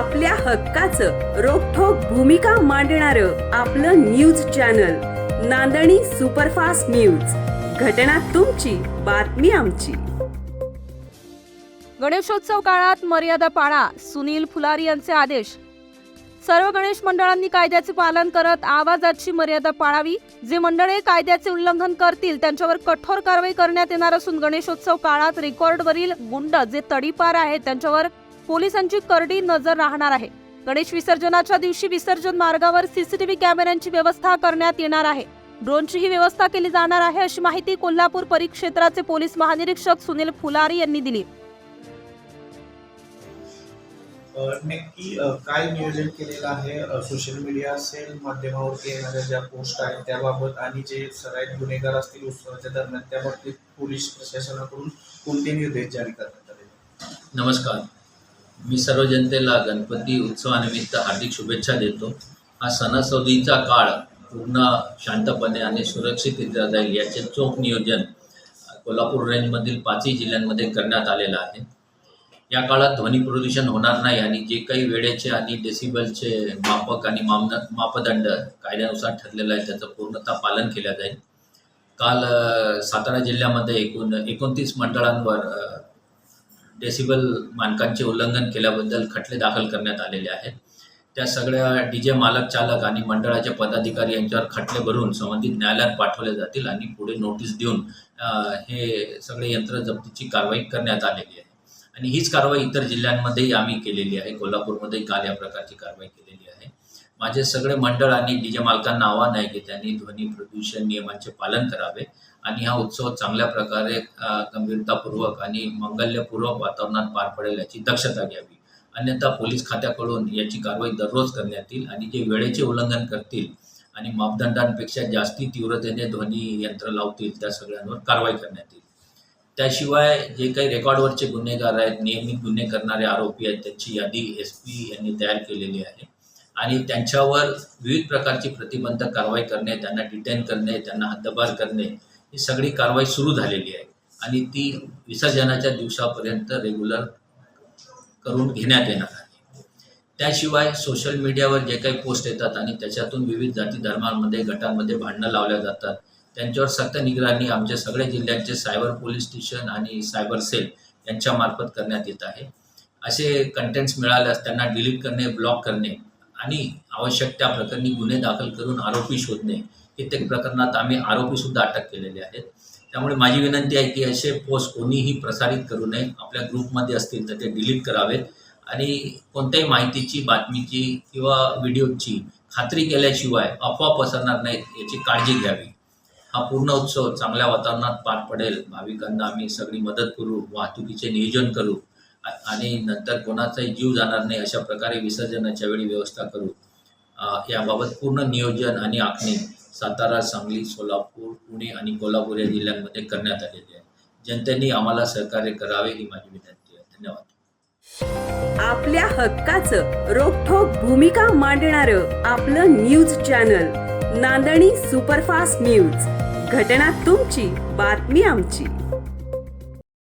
आपल्या हक्काचं रोखोक भूमिका मांडणार आपलं न्यूज चॅनल नांदणी सुपरफास्ट न्यूज. घटना तुमची बातमी आमची. गणेशोत्सव काळात मर्यादा पाळा सुनील फुलारी यांचे आदेश. सर्व गणेश मंडळांनी कायद्याचे पालन करत आवाजाची मर्यादा पाळावी. जे मंडळे कायद्याचे उल्लंघन करतील त्यांच्यावर कठोर कारवाई करण्यात येणार असून गणेशोत्सव काळात रेकॉर्डवरील गुंड जे तडीपार आहेत त्यांच्यावर पोलिसांची करडी नजर राहणार आहे. गणेश विसर्जनाच्या दिवशी विसर्जन मार्गावर सीसीटीव्ही कॅमेऱ्यांची व्यवस्था करण्यात येणार आहे. ड्रोनचीही व्यवस्था केली जाणार आहे अशी माहिती कोल्हापूर परिक्षेत्राचे पोलीस महानिरीक्षक सुनील फुलारी यांनी दिली. नक्की काय नियोजन केलेलं आहे? सोशल मीडिया असेल माध्यमावरती येणाऱ्या ज्या पोस्ट आहेत त्याबाबत आणि जे सराईत गुन्हेगार असतील उत्सवाच्या दरम्यान त्या बाबतीत पोलीस प्रशासनाकडून कोणते निर्देश जारी करण्यात आले? नमस्कार. मी सर्व जनतेला गणपती उत्सवानिमित्त हार्दिक शुभेच्छा देतो. हा सणासुदीचा काळ पूर्ण शांतपणे आणि सुरक्षितरित्या जाईल याचे चोख नियोजन कोल्हापूर रेंजमधील पाचही जिल्ह्यांमध्ये करण्यात आलेलं आहे. या काळात ध्वनी प्रदूषण होणार नाही आणि जे काही वेळेचे आणि डेसिबलचे मापक आणि मामन मापदंड कायद्यानुसार ठरलेलं आहे त्याचं पूर्णतः पालन केलं जाईल. काल सातारा जिल्ह्यामध्ये एकूण एकोणतीस मंडळांवर डेसिबल मानकांचे उल्लंघन केल्याबद्दल खटले दाखल करण्यात आलेले आहेत. त्या सगळ्या डी जे मालक चालक आणि मंडळाचे पदाधिकारी यांच्यावर खटले भरून संबंधित न्यायालयात पाठवले जातील आणि पुढे नोटीस देऊन हे सगळे यंत्र जप्तीची कारवाई करण्यात आलेली आहे. आणि हीच कारवाई इतर जिल्ह्यांमध्येही आम्ही केलेली आहे. कोल्हापूरमध्ये काल या प्रकारची कारवाई केली माझे सगळे मंडळ आणि डीजे मालकांना आव्हान आहे की त्यांनी ध्वनी प्रदूषण नियमांचे पालन करावे आणि हा उत्सव चांगल्या प्रकारे गंभीरतापूर्वक आणि मंगल्यपूर्वक वातावरणात पार पडेल याची दक्षता घ्यावी. अन्यथा पोलीस खात्याकडून याची कारवाई दररोज करण्यात येईल आणि जे वेळेचे उल्लंघन करतील आणि मापदंडांपेक्षा जास्ती तीव्रतेने ध्वनी यंत्र लावतील त्या सगळ्यांवर कारवाई करण्यात येईल. त्याशिवाय जे काही रेकॉर्डवरचे गुन्हेगार आहेत नियमित गुन्हे करणारे आरोपी आहेत त्यांची यादी एस पी यांनी तयार केलेली आहे. आणि त्यांच्यावर विविध प्रकारची प्रतिबंधक कारवाई करणे त्यांना डिटेन करणे त्यांना हद्दबार करणे ही सगळी कारवाई सुरू झालेली आहे. आणि ती विसर्जनाच्या दिवसापर्यंत रेग्युलर करून घेण्यात येणार आहे. त्याशिवाय सोशल मीडियावर जे काही पोस्ट येतात आणि त्याच्यातून विविध जाती धर्मांमध्ये गटांमध्ये भांडणं लावल्या जातात. त्यांच्यावर सक्त निगराणी आमच्या सगळ्या जिल्ह्यांचे सायबर पोलीस स्टेशन आणि सायबर सेल यांच्यामार्फत करण्यात येत आहे. असे कंटेंट्स मिळाल्यास त्यांना डिलीट करणे ब्लॉक करणे आणि आवश्यक त्या प्रकरणी गुन्हे दाखल करून आरोपी शोधणे कित्येक प्रकरणात आम्ही आरोपीसुद्धा अटक केलेले आहेत. त्यामुळे माझी विनंती आहे की असे पोस्ट कोणीही प्रसारित करू नये. आपल्या ग्रुपमध्ये असतील तर ते डिलीट करावेत. आणि कोणत्याही माहितीची बातमीची किंवा व्हिडिओची खात्री केल्याशिवाय अफवा पसरणार नाहीत याची काळजी घ्यावी. हा पूर्ण उत्सव चांगल्या वातावरणात पार पडेल. भाविकांना आम्ही सगळी मदत करू वाहतुकीचे नियोजन करू. आणि नंतर कोणाचाही जीव जाणार नाही अशा प्रकारे विसर्जनाच्या वेळी व्यवस्था करू. याबाबत पूर्ण नियोजन आणि आखणी सातारा सांगली सोलापूर पुणे आणि कोल्हापूर या जिल्ह्यांमध्ये करण्यात आलेली आहे. जनतेने आम्हाला सहकार्य करावे ही माझी विनंती आहे. धन्यवाद. आपल्या हक्काचं रोखोक भूमिका मांडणार आपलं न्यूज चॅनल नांदणी सुपरफास्ट न्यूज. घटना तुमची बातमी आमची.